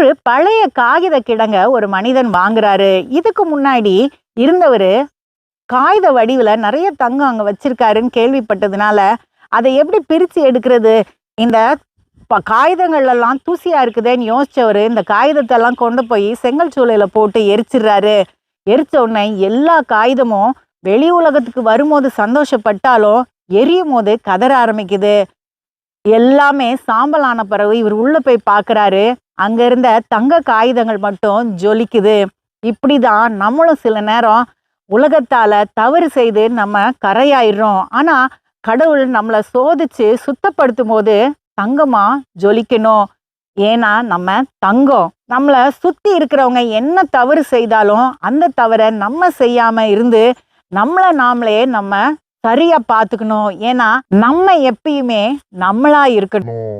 ஒரு பழைய காகித கிடங்க ஒரு மனிதன் வாங்குறாரு. இதுக்கு முன்னாடி இருந்தவர் காகித வடிவில் நிறைய தங்கம் அங்கே வச்சிருக்காருன்னு கேள்விப்பட்டதுனால அதை எப்படி பிரித்து எடுக்கிறது? இந்த ப- காகிதங்கள் எல்லாம் தூசியா இருக்குதேன்னு யோசிச்சவர் இந்த காகிதத்தெல்லாம் கொண்டு போய் செங்கல் சூளையில் போட்டு எரிச்சிடுறாரு. எரிச்ச உடனே எல்லா காகிதமும் வெளி உலகத்துக்கு வரும்போது சந்தோஷப்பட்டாலும் எரியும் போது கதற ஆரம்பிக்குது. எல்லாமே சாம்பலான பிறகு இவர் உள்ளே போய் பார்க்கறாரு. அங்கே இருந்த தங்க காகிதங்கள் மட்டும் ஜொலிக்குது. இப்படி தான் நம்மளும் சில நேரம் உலகத்தால் தவறு செய்து நம்ம கரையாயிடுறோம். ஆனால் கடவுள் நம்மளை சோதிச்சு சுத்தப்படுத்தும் போது தங்கமாக ஜொலிக்கணும். ஏன்னா நம்ம தங்கம். நம்மளை சுற்றி இருக்கிறவங்க என்ன தவறு செய்தாலும் அந்த தவறை நம்ம செய்யாமல் இருந்து நம்மளை நாமளே நம்ம சரியா பார்த்துக்கணும். ஏன்னா நம்ம எப்பயுமே நம்மளா இருக்கணும்.